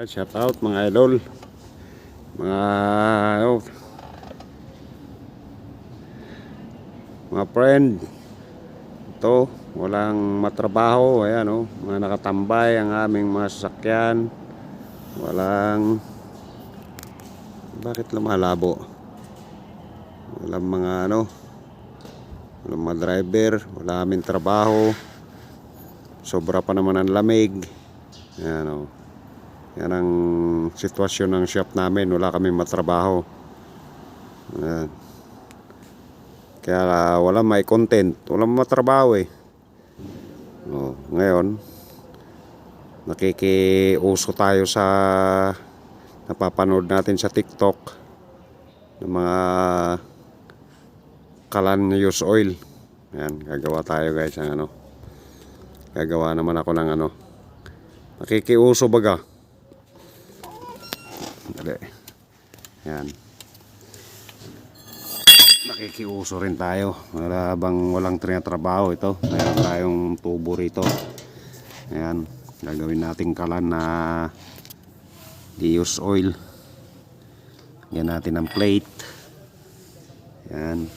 Ay, shout out mga idol. Mga ano, mga friend. Ito, walang matrabaho, ayan oh, mga nakatambay ang aming mga sasakyan. Walang Bakit lumalabo? Walang mga ano, walang mga driver, wala aming trabaho. Sobra pa naman ang lamig. Ayan oh. Yan ang sitwasyon ng shop namin. Wala kaming matrabaho. Ayan. Kaya ah, wala may content. Wala matrabaho eh. Oh, ngayon, nakikiuso tayo sa napapanood natin sa TikTok ng mga kalan use oil. Ayan, gagawa tayo guys ng ano. Gagawa naman ako ng ano. Nakikiuso baga. Dali. Yan. Nakikiuso rin tayo. Wala walang trinatrabaho ito. Meron tayong tubo rito. Ayan. Gagawin natin kalan na diuse oil. Yan natin ang plate. Yan.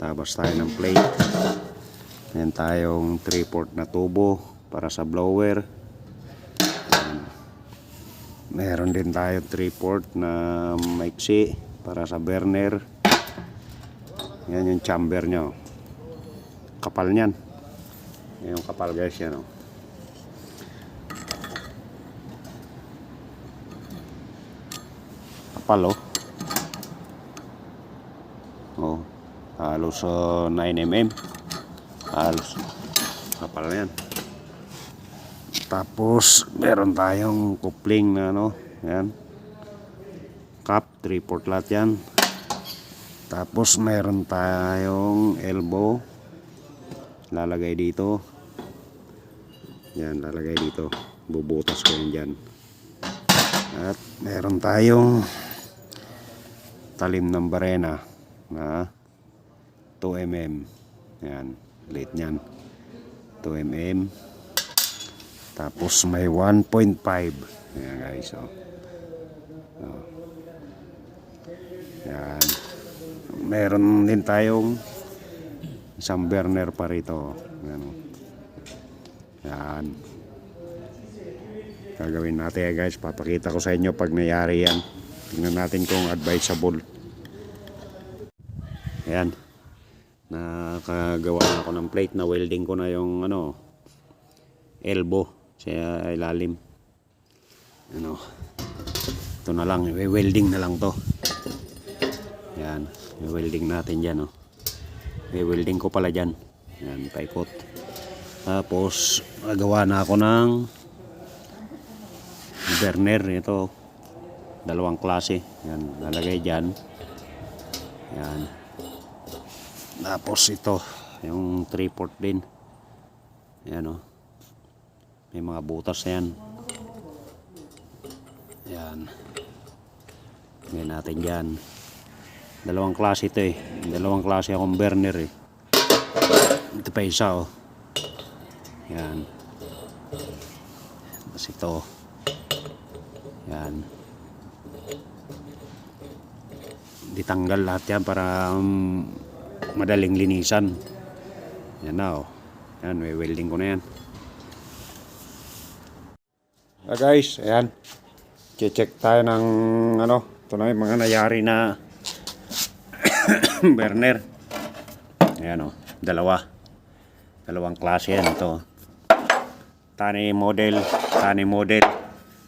Tapos tayo ng plate. Yan tayong 3-port na tubo para sa blower. Meron din tayo 3-port na maiksi para sa burner. Yan yung chamber nyo. Kapal niyan. Yan yung kapal guys yan oh. Kapal oh. Oh. Halos uh, 9mm. Halos. Kapal na yan. Tapos, meron tayong coupling na ano, yan. Cup, 3 port lahat yan. Tapos, meron tayong elbow. Lalagay dito. Yan, lalagay dito. Bubutas ko yan dyan. At, meron tayong talim ng barena na 2mm. Yan, late nyan. 2mm. Tapos may 1.5. Ayan guys, oh. oh. Yan. Meron din tayong isang burner pa rito. Ayan, oh. Yan. Gagawin natin eh, guys. Papakita ko sa inyo pag nangyari yan. Tingnan natin kung advisable. Ayan. Nakagawa na ako ng plate na welding ko na yung ano elbow sa ilalim ano? Ito na lang welding na lang to. Yan welding natin dyan oh. welding ko pala dyan. Yan paikot. Tapos nagawa na ako ng burner ito dalawang klase. Yan lalagay dyan. Yan. Tapos ito yung 3 port din. Yan oh may mga butas yan. Yan. Ngayon natin dyan. Dalawang klase ito eh. Dalawang klase akong burner eh. Ito pa isa oh. Yan. Tapos ito. Yan. Ditanggal lahat yan para um, madaling linisan. Yan na oh. Yan, may welding ko na yan. Ah guys, ayan. Che-check tayo ng ano, ito na yung mga nayari na burner. Ayan o, dalawa. Dalawang klase yan ito. Tani model, tani model.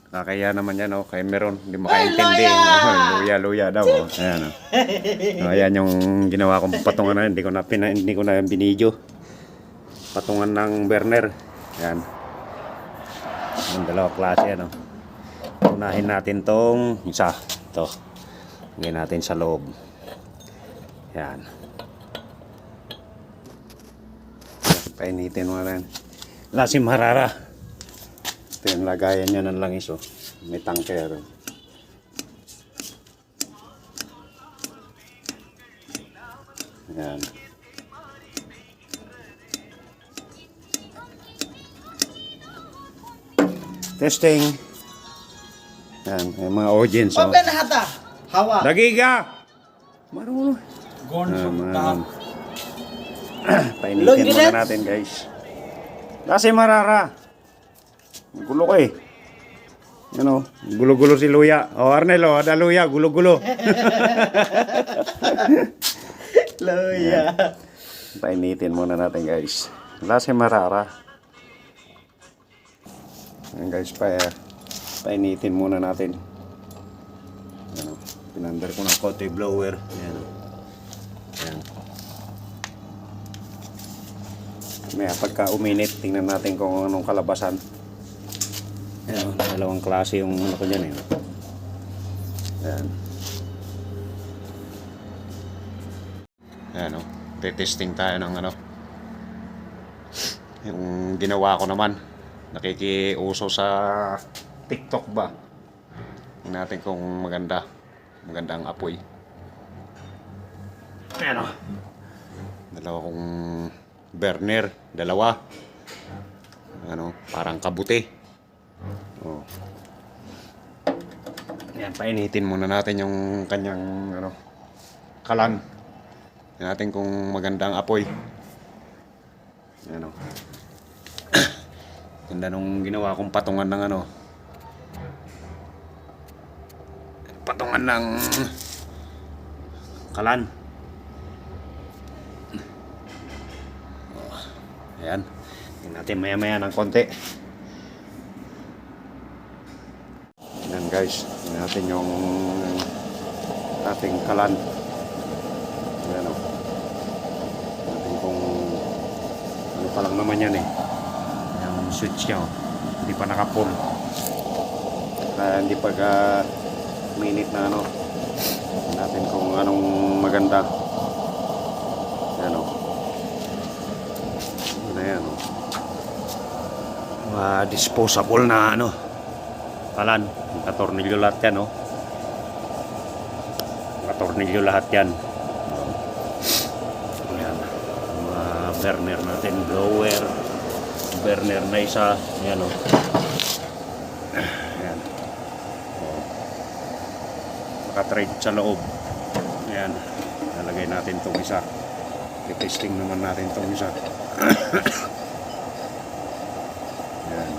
Kakaya naman yan o, kay meron, hindi makaintindi. Oh, luya, luya daw o. Ayan o. Oh, ayan yung ginawa kong patungan na, hindi ko na, pina, hindi ko na binidyo. Patungan ng burner. Ayan. Yung dalawa klase ano. Unahin natin tong isa. Ito. Lagyan natin sa loob. Yan. Painitin mo rin. Lasim harara. Ito yung lagayan niya ng langis oh. May tangkero. Yan. Testing. Yan, yung mga audience. Oh. Open hata. Hawa. Dagiga! Marunong. Gon Ah, tap. Painitin muna natin guys. Kasi marara. Gulo ko eh. Ano, gulo-gulo si Luya. O oh, Arnel, oh, ada Luya, gulo-gulo. Loya. Painitin muna natin guys. Wala si Marara. Ayan guys, pa, painitin muna natin. Ano, pinander ko ng kote blower. Ayan. oh. Ayan. Maya pagka uminit, tingnan natin kung anong kalabasan. Ayan, oh, dalawang klase yung ano ko dyan eh. Ayan. Ayan o, testing tayo ng ano. Yung ginawa ko naman, nakikiuso sa TikTok ba? Tingnan natin kung maganda. Maganda ang apoy. Ayan o. Dalawa kong burner. Dalawa. Ano, parang kabuti. Oh. Ayan, painitin muna natin yung kanyang ano, kalan. Tingnan natin kung maganda ang apoy. Ayan o. Ganda nung ginawa kong patungan ng ano. Patungan ng kalan. Oh, Ayan. Tingnan natin maya maya ng konti. Ayan guys. Tingnan natin yung ating kalan. Ayan o. Natin kung ano pa lang naman yan eh. Switch niya oh. Hindi pa naka-pull. Kaya hindi pa ka minute na ano. Natin kung anong maganda. Ayan o. Ano na yan o. Mga disposable na ano. Kalan. Katornilyo lahat yan o. Katornilyo lahat yan. Ayan. Mga burner natin, blower, burner na isa. Ayan o. Ayan. O. Nakatrade sa loob. Ayan. Nalagay natin itong isa. I-testing naman natin itong isa. Ayan.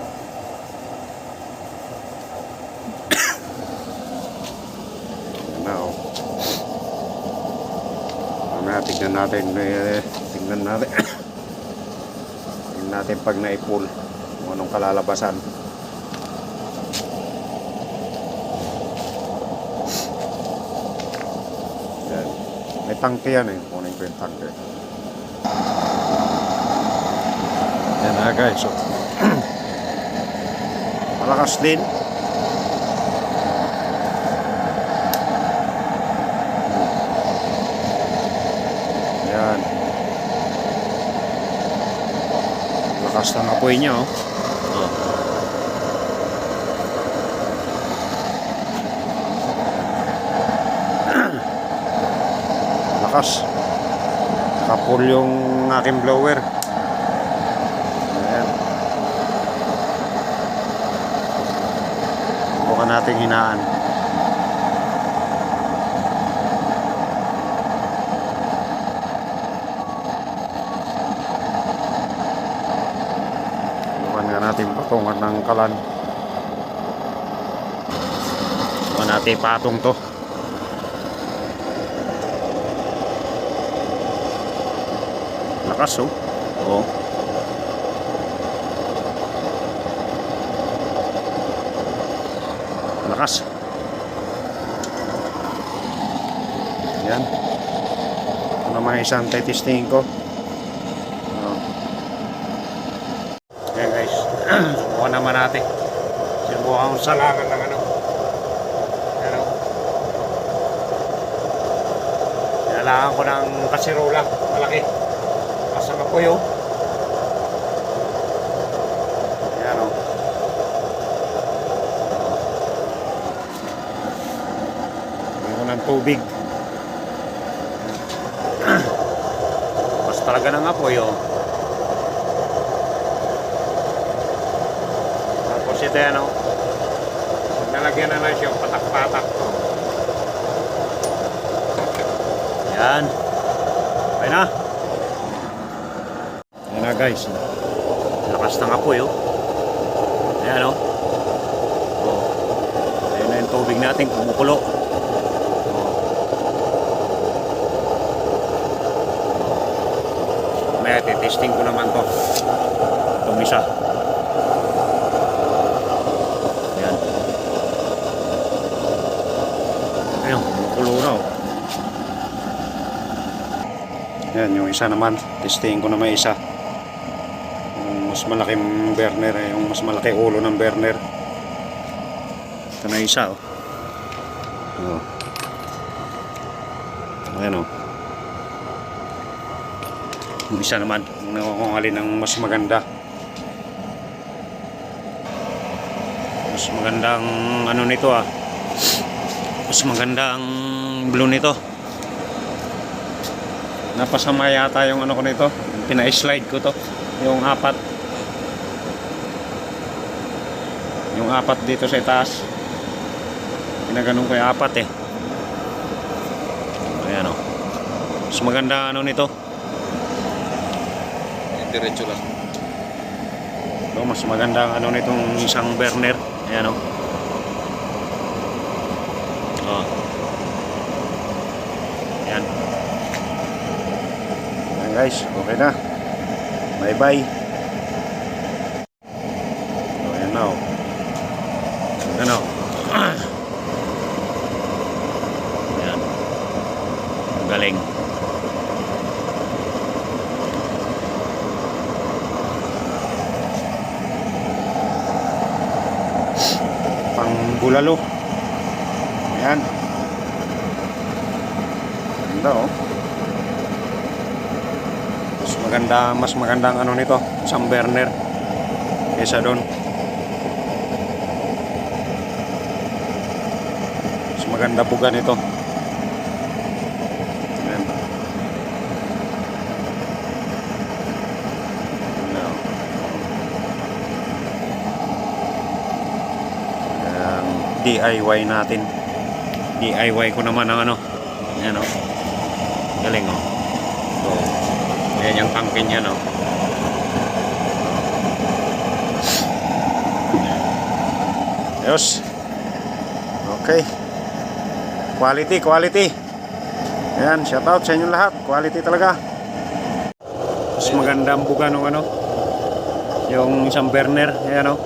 Ayan na o. Mamaya tignan natin, eh, tignan natin. Natin pag naipul kung anong kalalabasan. Yan. May tangke yan eh. Kunin ko yung tangke. Yan na guys. So, malakas din. Yan. Lakas ng apoy niya, oh. oh. Lakas. Kapul yung aking blower. Ayan. Bukan natin hinaan. Bukan nga natin patungan ng kalan. Bukan natin patong to. Lakas oh. Oo. Lakas. Yan. Ito naman isang testing ko. Yan guys. Subukan naman natin. Sinubukan kong salangan ng ano. Yan oh. Kailangan ko ng kasirola. Malaki. Kasama ko yun. Ng tubig. Mas talaga ng apoy o. Tapos ito yan o. Pag nalagay lagyan na lang siya patak-patak. Yan. Okay na. Yan na guys. Lakas ng apoy oh. Ayan oh. oh. Ayan na yung tubig natin kumukulo. Oh. May testing ko naman to. Itong isa. Ayan. Ayan, kumukulo na oh. Yan, yung isa naman. Testing ko na may isa. Yung mas malaking burner, eh, yung mas malaki ulo ng burner. Ito na isa, oh. Oh. Ayan, oh. Yung isa naman, kung alin ang mas maganda. Mas maganda ang ano nito, ah. Mas maganda ang blue nito napasama yata yung ano ko nito. Pina-slide ko to. Yung apat. Yung apat dito sa itaas. Pinaganon ko yung apat eh. Ayan o mas maganda ano nito. Diretso lang. mas maganda ano nitong isang burner. Ayan o oh. ayan Ayan guys, okay na. Bye bye. So, ayan na oh. Ano? Ayan. Ang galing. Pang bulalo. Ayan. Ganda oh mas maganda mas maganda ang ano nito isang burner kaysa doon. Mas maganda buga nito. Ayan. Ano. Ayan, DIY natin. DIY ko naman ang ano. Ayan o galing o so, Ayan yung tangke niya, no? Ayos. Okay. Quality, quality. Ayan, shout out sa inyong lahat. Quality talaga. Mas maganda ang buga nung ano. Yung isang burner. Ayan, no?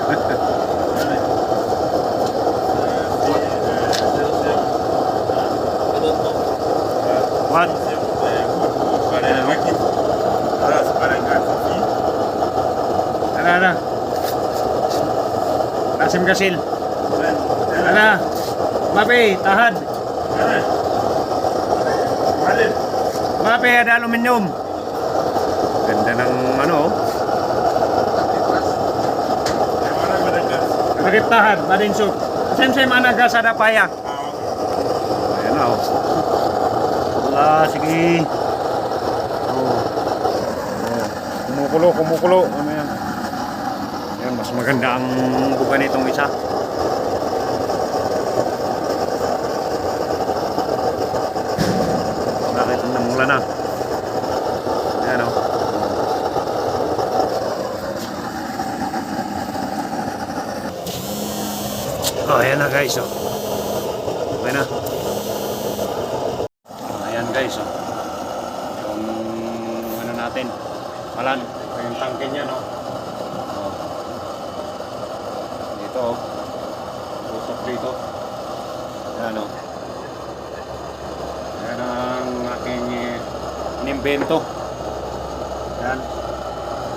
What? Ano, ano? Asim kasil. Ano? Mapi, tahad. Mapi, ada aluminium. Ganda ng ano. oh. Bakit tahad? Badin suit. Sem-sem mana gas ada payah. Ayan na, oh. Wala, sige. Oh. Oh. Kumukulo, kumukulo. Ano yan? Yan, mas maganda ang buka nitong isa. Bakit namula na? Ayan o. Oh, ayan na guys. Oh. Okay na. Ayan guys, oh. Yung ano natin, malan, yung tangke niya, no? Oh. Dito, oh. Tutok dito. Ayan, oh. Ayan ang aking eh, inimbento. Ayan.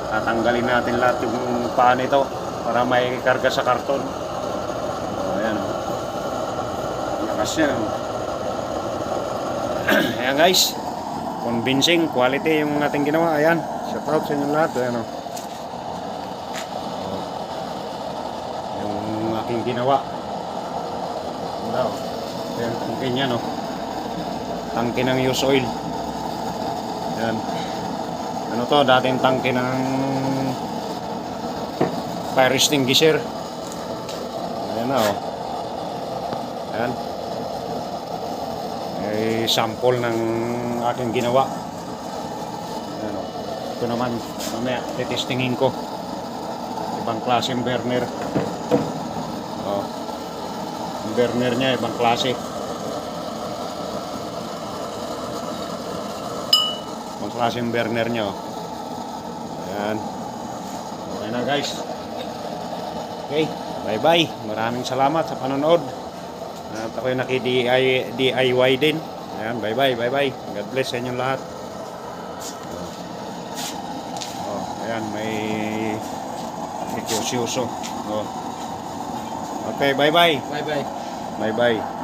Tatanggalin natin lahat yung paa nito para may karga sa karton. Oh, ayan, oh. Lakas yan, oh. Ayan guys. Convincing, quality yung ating ginawa. Ayan. Shout out sa inyong lahat. Ayan o. Yung aking ginawa. Ano? Ayan, tangke niya no. Tangke ng use oil. Ayan. Ano to? Dating tangke ng fire extinguisher. Ayan na oh. Ayan. May sample ng aking ginawa. Ayan oh. Ito naman, mamaya, titestingin ko. Ibang klaseng burner. Oh. Ang burner niya, ibang klase. Ibang klase yung burner niya oh. Ayan. Okay na guys. Okay, bye-bye. Maraming salamat sa panonood. At ako'y naki-DIY DIY din. Ayan, bye-bye, bye-bye. God bless sa inyong lahat. Oh, ayan, may Ikusyuso. Oh. Okay, bye-bye. Bye bye. Bye-bye.